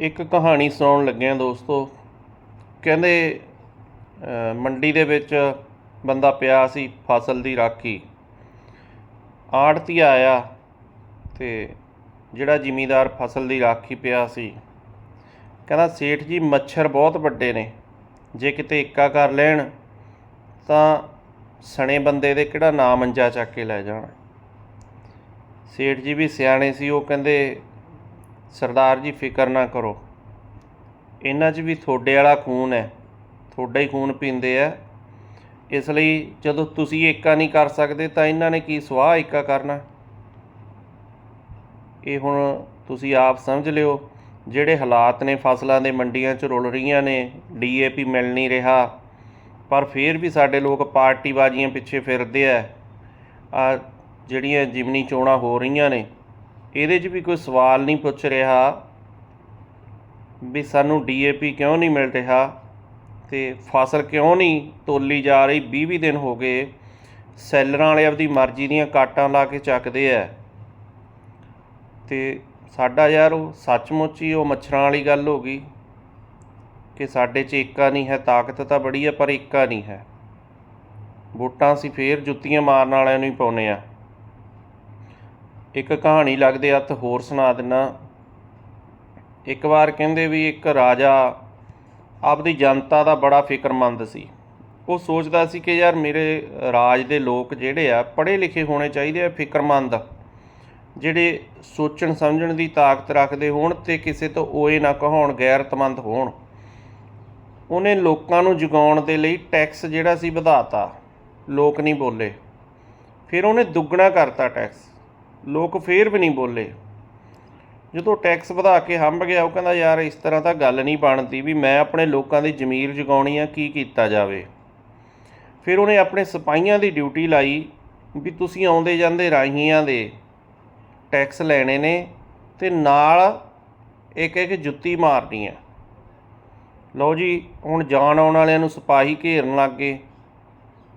ਇੱਕ ਕਹਾਣੀ ਸੁਣਾਉਣ ਲੱਗਿਆ ਦੋਸਤੋ। ਕਹਿੰਦੇ ਮੰਡੀ ਦੇ ਵਿੱਚ ਬੰਦਾ ਪਿਆ ਸੀ ਫਸਲ ਦੀ ਰਾਖੀ। ਆੜਤੀ ਆਇਆ ਤੇ ਜਿਹੜਾ ਜ਼ਿਮੀਦਾਰ ਫਸਲ ਦੀ ਰਾਖੀ ਪਿਆ ਸੀ, ਕਹਿੰਦਾ, ਸੇਠ ਜੀ, ਮੱਛਰ ਬਹੁਤ ਵੱਡੇ ਨੇ। ਜੇ ਕਿਤੇ ਇੱਕਾ ਕਰ ਲੈਣ, ਤਾਂ ਸਣੇ ਬੰਦੇ ਦੇ ਕਿਹੜਾ ਨਾਂ ਮੰਜਾ ਚੱਕ ਕੇ ਲੈ ਜਾਣ? ਸੇਠ ਜੀ ਵੀ ਸਿਆਣੇ ਸੀ, ਉਹ ਕਹਿੰਦੇ ਸਰਦਾਰ ਜੀ, ਫਿਕਰ ਨਾ ਕਰੋ। ਇਹਨਾਂ 'ਚ ਵੀ ਤੁਹਾਡੇ ਵਾਲਾ ਖੂਨ ਹੈ। ਤੁਹਾਡਾ ਹੀ ਖੂਨ ਪੀਂਦੇ ਆ। ਇਸ ਲਈ ਜਦੋਂ ਤੁਸੀਂ ਏਕਾ ਨਹੀਂ ਕਰ ਸਕਦੇ, ਤਾਂ ਇਹਨਾਂ ਨੇ ਕੀ ਸਵਾਹ ਏਕਾ ਕਰਨਾ? ਇਹ ਹੁਣ ਤੁਸੀਂ ਆਪ ਸਮਝ ਲਿਓ, ਜਿਹੜੇ ਹਾਲਾਤ ਨੇ ਫਸਲਾਂ ਦੇ ਮੰਡੀਆਂ 'ਚ ਰੁਲ ਰਹੀਆਂ ਨੇ ਡੀਏਪੀ ਮਿਲ ਨਹੀਂ ਰਿਹਾ, ਪਰ ਫਿਰ ਵੀ ਸਾਡੇ ਲੋਕ ਪਾਰਟੀਬਾਜ਼ੀਆਂ ਪਿੱਛੇ ਫਿਰਦੇ ਆ। ਆ ਜਿਹੜੀਆਂ ਜਿਮਨੀ ਚੋਣਾਂ ਹੋ ਰਹੀਆਂ ਨੇ ਇਹਦੇ 'ਚ ਵੀ ਕੋਈ ਸਵਾਲ ਨਹੀਂ ਪੁੱਛ ਰਿਹਾ ਵੀ ਸਾਨੂੰ ਡੀਏਪੀ ਕਿਉਂ ਨਹੀਂ ਮਿਲ ਰਿਹਾ ਤੇ ਫਸਲ ਕਿਉਂ ਨਹੀਂ ਤੋਲੀ ਜਾ ਰਹੀ? 20 20 ਦਿਨ ਹੋ ਗਏ, ਸੈਲਰਾਂ ਵਾਲੇ ਆਪਦੀ ਮਰਜ਼ੀ ਦੀਆਂ ਕਾਟਾਂ ਲਾ ਕੇ ਚੱਕਦੇ ਆ। ਤੇ ਸਾਡਾ ਯਾਰ ਉਹ ਸੱਚਮੁੱਚ ਹੀ ਉਹ ਮੱਛਰਾਂ ਵਾਲੀ ਗੱਲ ਹੋ ਗਈ ਕਿ ਸਾਡੇ 'ਚ ਏਕਾ ਨਹੀਂ ਹੈ, ਤਾਕਤ ਤਾਂ ਬੜੀ ਹੈ, ਪਰ ਏਕਾ ਨਹੀਂ ਹੈ। ਵੋਟਾਂ ਅਸੀਂ ਫੇਰ ਜੁੱਤੀਆਂ ਮਾਰਨ ਵਾਲਿਆਂ ਨੂੰ ਹੀ ਪਾਉਨੇ ਆ ਇੱਕ ਕਹਾਣੀ ਲੱਗਦੇ ਹੱਥ ਹੋਰ ਸੁਣਾ ਦਿੰਨਾ। ਇੱਕ ਵਾਰ ਕਹਿੰਦੇ ਵੀ ਇੱਕ ਰਾਜਾ ਆਪਦੀ ਜਨਤਾ ਦਾ ਬੜਾ ਫਿਕਰਮੰਦ ਸੀ। ਉਹ ਸੋਚਦਾ ਸੀ ਕਿ ਯਾਰ ਮੇਰੇ ਰਾਜ ਦੇ ਲੋਕ ਜਿਹੜੇ ਆ, ਪੜ੍ਹੇ ਲਿਖੇ ਹੋਣੇ ਚਾਹੀਦੇ ਆ, ਫਿਕਰਮੰਦ। ਜਿਹੜੇ ਸੋਚਣ ਸਮਝਣ ਦੀ ਤਾਕਤ ਰੱਖਦੇ ਹੋਣ ਤੇ ਕਿਸੇ ਤੋਂ ਓਏ ਨਾ ਕਹਾਉਣ, ਗੈਰਤਮੰਦ ਹੋਣ। ਉਹਨੇ ਲੋਕਾਂ ਨੂੰ ਜਗਾਉਣ ਦੇ ਲਈ ਟੈਕਸ ਜਿਹੜਾ ਸੀ ਵਧਾਤਾ। ਲੋਕ ਨਹੀਂ ਬੋਲੇ। ਫਿਰ ਉਹਨੇ ਦੁੱਗਣਾ ਕਰਤਾ ਟੈਕਸ। ਲੋਕ ਫੇਰ ਵੀ ਨਹੀਂ ਬੋਲੇ। ਜਦੋਂ ਟੈਕਸ ਵਧਾ ਕੇ ਹੰਬ ਗਿਆ, ਉਹ ਕਹਿੰਦਾ, ਯਾਰ, ਇਸ ਤਰ੍ਹਾਂ ਤਾਂ ਗੱਲ ਨਹੀਂ ਬਣਦੀ ਵੀ ਮੈਂ ਆਪਣੇ ਲੋਕਾਂ ਦੀ ਜ਼ਮੀਰ ਜਗਾਉਣੀ ਆ, ਕੀ ਕੀਤਾ ਜਾਵੇ? ਫਿਰ ਉਹਨੇ ਆਪਣੇ ਸਿਪਾਹੀਆਂ ਦੀ ਡਿਊਟੀ ਲਾਈ ਵੀ ਤੁਸੀਂ ਆਉਂਦੇ ਜਾਂਦੇ ਰਾਹੀਆਂ ਦੇ ਟੈਕਸ ਲੈਣੇ ਨੇ ਤੇ ਨਾਲ ਇੱਕ ਇੱਕ ਜੁੱਤੀ ਮਾਰਨੀ ਆ। ਲਓ ਜੀ, ਹੁਣ ਜਾਣ ਆਉਣ ਵਾਲਿਆਂ ਨੂੰ ਸਿਪਾਹੀ ਘੇਰਨ ਲੱਗ ਗਏ।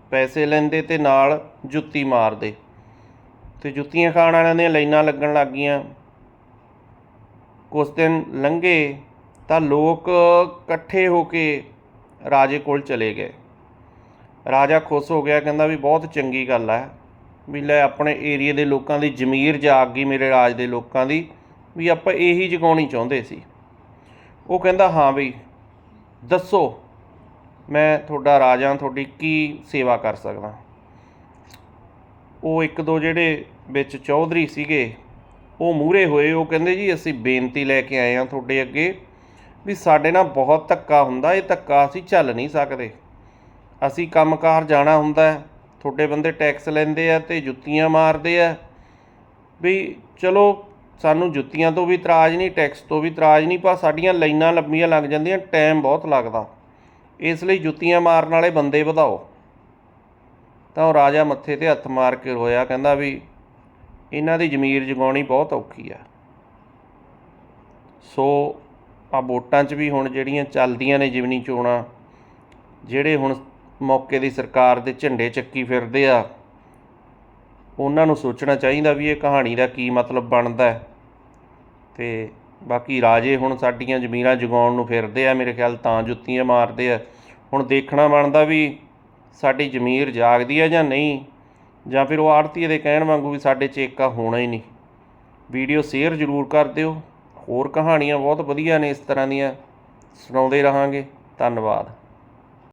ਪੈਸੇ ਲੈਂਦੇ ਤੇ ਨਾਲ ਜੁੱਤੀ ਮਾਰਦੇ। ਤੇ ਜੁੱਤੀਆਂ ਖਾਣ ਵਾਲਿਆਂ ਦੀਆਂ ਲਾਈਨਾਂ ਲੱਗਣ ਲੱਗ ਗਈਆਂ। ਕੁਝ ਦਿਨ ਲੰਘੇ ਤਾਂ ਲੋਕ ਇਕੱਠੇ ਹੋ ਕੇ ਰਾਜੇ ਕੋਲ ਚਲੇ ਗਏ। ਰਾਜਾ ਖੁਸ਼ ਹੋ ਗਿਆ, ਕਹਿੰਦਾ ਵੀ ਬਹੁਤ ਚੰਗੀ ਗੱਲ ਹੈ ਵੀ ਲੈ ਆਪਣੇ ਏਰੀਏ ਦੇ ਲੋਕਾਂ ਦੀ ਜ਼ਮੀਰ ਜਾਗ ਗਈ ਮੇਰੇ ਰਾਜ ਦੇ ਲੋਕਾਂ ਦੀ, ਵੀ ਆਪਾਂ ਇਹੀ ਜਗਾਉਣੀ ਚਾਹੁੰਦੇ ਸੀ। ਉਹ ਕਹਿੰਦਾ, ਹਾਂ ਬਈ, ਦੱਸੋ, ਮੈਂ ਤੁਹਾਡਾ ਰਾਜਾ, ਤੁਹਾਡੀ ਕੀ ਸੇਵਾ ਕਰ ਸਕਦਾ? ਉਹ ਇੱਕ ਦੋ ਜਿਹੜੇ ਵਿੱਚ ਚੌਧਰੀ ਸੀਗੇ, ਉਹ ਮੂਹਰੇ ਹੋਏ, ਉਹ ਕਹਿੰਦੇ ਜੀ, ਅਸੀਂ ਬੇਨਤੀ ਲੈ ਕੇ ਆਏ ਹਾਂ ਤੁਹਾਡੇ ਅੱਗੇ ਵੀ ਸਾਡੇ ਨਾਲ ਬਹੁਤ ਧੱਕਾ ਹੁੰਦਾ, ਇਹ ਧੱਕਾ ਅਸੀਂ ਝੱਲ ਨਹੀਂ ਸਕਦੇ। ਅਸੀਂ ਕੰਮਕਾਰ ਜਾਣਾ ਹੁੰਦਾ ਤੁਹਾਡੇ ਬੰਦੇ ਟੈਕਸ ਲੈਂਦੇ ਆ ਤੇ ਜੁੱਤੀਆਂ ਮਾਰਦੇ ਆ। ਵੀ ਚਲੋ, ਸਾਨੂੰ ਜੁੱਤੀਆਂ ਤੋਂ ਵੀ ਇਤਰਾਜ਼ ਨਹੀਂ, ਟੈਕਸ ਤੋਂ ਵੀ ਇਤਰਾਜ਼ ਨਹੀਂ, ਪਰ ਸਾਡੀਆਂ ਲਾਈਨਾਂ ਲੰਬੀਆਂ ਲੱਗ ਜਾਂਦੀਆਂ, ਟਾਈਮ ਬਹੁਤ ਲੱਗਦਾ। ਇਸ ਲਈ ਜੁੱਤੀਆਂ ਮਾਰਨ ਵਾਲੇ ਬੰਦੇ ਵਧਾਓ। ਤਾਂ ਉਹ ਰਾਜਾ ਮੱਥੇ ਤੇ ਹੱਥ ਮਾਰ ਕੇ ਰੋਇਆ, ਕਹਿੰਦਾ ਵੀ ਇਹਨਾਂ ਦੀ ਜ਼ਮੀਰ ਜਗਾਉਣੀ ਬਹੁਤ ਔਖੀ ਆ। ਸੋ ਆ ਵੋਟਾਂ 'ਚ ਵੀ ਹੁਣ ਜਿਹੜੀਆਂ ਚੱਲਦੀਆਂ ਨੇ ਜਿਮਨੀ ਚੋਣਾਂ, ਜਿਹੜੇ ਹੁਣ ਮੌਕੇ ਦੀ ਸਰਕਾਰ ਦੇ ਝੰਡੇ ਚੱਕੀ ਫਿਰਦੇ ਆ, ਉਹਨਾਂ ਨੂੰ ਸੋਚਣਾ ਚਾਹੀਦਾ ਵੀ ਇਹ ਕਹਾਣੀ ਦਾ ਕੀ ਮਤਲਬ ਬਣਦਾ ਹੈ। ਤੇ ਬਾਕੀ ਰਾਜੇ ਹੁਣ ਸਾਡੀਆਂ ਜ਼ਮੀਰਾਂ ਜਗਾਉਣ ਨੂੰ ਫਿਰਦੇ ਆ, ਮੇਰੇ ਖਿਆਲ ਤਾਂ ਜੁੱਤੀਆਂ ਮਾਰਦੇ ਆ। ਹੁਣ ਦੇਖਣਾ ਬਣਦਾ ਵੀ ਸਾਡੀ ਜ਼ਮੀਰ ਜਾਗਦੀ ਆ ਜਾਂ ਨਹੀਂ। ਜਾਂ ਫਿਰ ਉਹ ਆੜਤੀਏ ਦੇ ਕਹਿਣ ਵਾਂਗੂ ਵੀ ਸਾਡੇ ਚੇਕਾ ਹੋਣਾ ਹੀ ਨਹੀਂ। ਵੀਡੀਓ ਸ਼ੇਅਰ ਜ਼ਰੂਰ ਕਰ ਦਿਓ। ਹੋਰ ਕਹਾਣੀਆਂ ਬਹੁਤ ਵਧੀਆ ਨੇ ਇਸ ਤਰ੍ਹਾਂ ਦੀਆਂ। ਸੁਣਾਉਂਦੇ ਰਹਾਂਗੇ। ਧੰਨਵਾਦ।